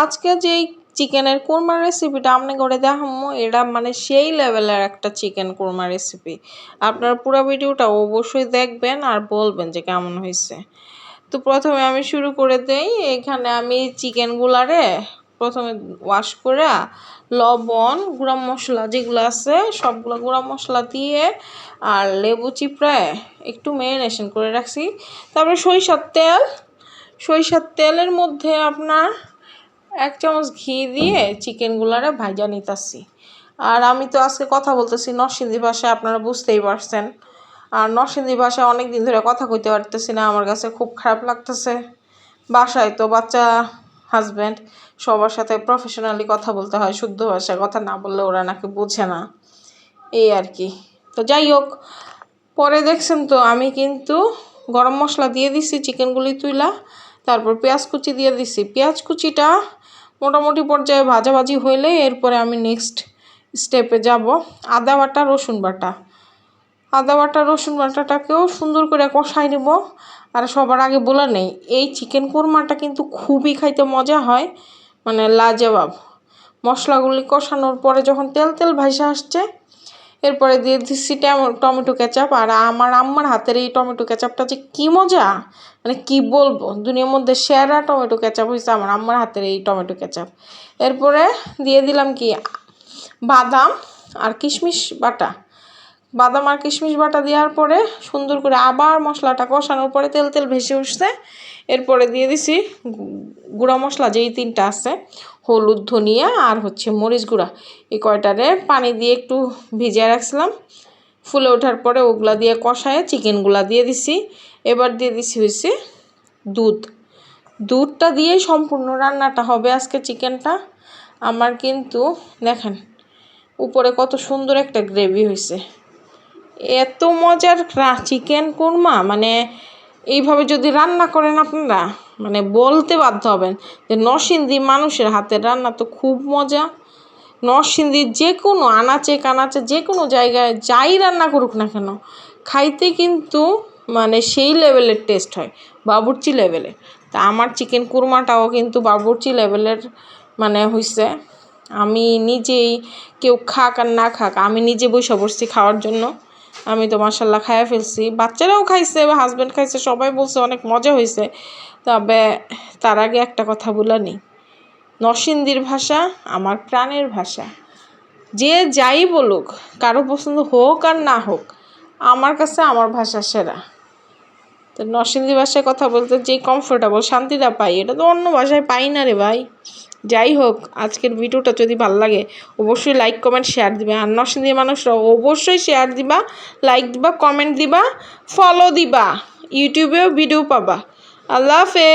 আজকে যেই চিকেনের কোরমার রেসিপিটা আপনি করে দেখামো, এটা মানে সেই লেভেলের একটা চিকেন কোরমা রেসিপি আপনার পুরো ভিডিওটা অবশ্যই দেখবেন আর বলবেন যে কেমন হয়েছে। তো প্রথমে আমি শুরু করে দেই। এখানে আমি চিকেনগুলারে প্রথমে ওয়াশ করে, লবণ, গুঁড়া মশলা যেগুলো আছে, সবগুলো গুঁড়া মশলা দিয়ে আর লেবু চিপড়ায় একটু মেরিনেশন করে রাখছি। তারপরে সরিষার তেল। সরিষার তেলের মধ্যে আপনার এক চামচ ঘি দিয়ে চিকেনগুলারে ভাজা নিতেছি। আর আমি তো আজকে কথা বলতেছি নরসিংদী ভাষায়, আপনারা বুঝতেই পারছেন। আর নরসিংদী ভাষায় অনেক দিন ধরে কথা কইতে পারতেছি না, আমার কাছে খুব খারাপ লাগতেছে। বাসায় তো বাচ্চা হাজব্যান্ড সবার সাথে প্রফেশনালি কথা বলতে হয়, শুদ্ধ ভাষায় কথা না বললে ওরা নাকি বোঝে না। এই আর কি। তো যাই হোক, পরে দেখছেন তো আমি কিন্তু গরম মশলা দিয়ে দিছি, চিকেনগুলি তুইলা, তারপর পেঁয়াজ কুচি দিয়ে দিছি। পেঁয়াজ কুচিটা মোটামুটি পর্যায়ে ভাজাভাজি হইলে এরপরে আমি নেক্সট স্টেপে যাব। আদা বাটা, রসুন বাটা। আদা বাটা, রসুন বাটাটাকেও সুন্দর করে কষাই নেব। আর সবার আগে বলে নেই, এই চিকেন কোরমাটা কিন্তু খুবই খাইতে মজা হয় মানে লাজবাব। মশলাগুলি কষানোর পরে যখন তেল তেল ভাইসা আসছে এরপরে দিয়ে দিচ্ছি টমেটো কেচাপ আর আমার আম্মার হাতের এই টমেটো কেচাপটা যে কী মজা! মানে কি বলব? দুনিয়ার মধ্যে সেরা টমেটো কেচাপ হয়েছে আমার আম্মার হাতের এই টমেটো কেচাপ। এরপরে দিয়ে দিলাম কি? বাদাম আর কিশমিশ বাটা। বাদাম আর কিশমিশ বাটা দেওয়ার পরে সুন্দর করে আবার মশলাটা কষানোর পরে তেল তেল ভেসে উঠছে। এরপরে দিয়ে দিছি গুঁড়া মশলা, যেই তিনটা আছে, হলুদ, ধনিয়া আর হচ্ছে মরিচ গুঁড়া। এই কয়টারে পানি দিয়ে একটু ভিজিয়ে রাখছিলাম। ফুলে ওঠার পরে ওগুলা দিয়ে কষায় চিকেনগুলা দিয়ে দিছি। এবার দিয়ে দিছি হয়েছে দুধ। দুধটা দিয়েই সম্পূর্ণ রান্নাটা হবে আজকে চিকেনটা। আমার কিন্তু দেখেন, উপরে কত সুন্দর একটা গ্রেভি হয়েছে এত মজার চিকেন কোরমা? মানে এইভাবে যদি রান্না করেন আপনারা মানে বলতে বাধ্য হবেন যে নরসিংদী মানুষের হাতের রান্না তো খুব মজা। নরসিংদীর যে কোনো আনাচে কানাচে যে কোনো জায়গায় যাই রান্না করুক না কেন, খাইতে কিন্তু মানে সেই লেভেলের টেস্ট হয়, বাবুর্চি লেভেলে তা আমার চিকেন কুরমাটাও কিন্তু বাবুর্চি লেভেলের মানে হয়েছে আমি নিজেই কেউ খাক আর না খাক, আমি নিজে বসে বসছি খাওয়ার জন্য। আমি তো মাসাল্লাহ খাইয়া ফেলছি। বাচ্চারাও খাইছে, বা হাজব্যান্ড খাইছে, সবাই বলছে অনেক মজা হয়েছে তবে তার আগে একটা কথা বলে নিই। নরসিংদীর ভাষা আমার প্রাণের ভাষা। যে যাই বলুক, কারও পছন্দ হোক আর না হোক, আমার কাছে আমার ভাষা সেরা। তো নরসিংদী ভাষায় কথা বলতে যেই কমফোর্টেবল শান্তিটা পাই, এটা তো অন্য ভাষায় পাই না রে ভাই। যাই হোক, আজকের ভিডিওটা যদি ভালো লাগে, অবশ্যই লাইক কমেন্ট শেয়ার দিবে। আর নরসিংদীর মানুষরা অবশ্যই শেয়ার দিবা লাইক দিবা কমেন্ট দিবা ফলো দিবা। ইউটিউবেও ভিডিও পাবা। আল্লাহ হাফেজ।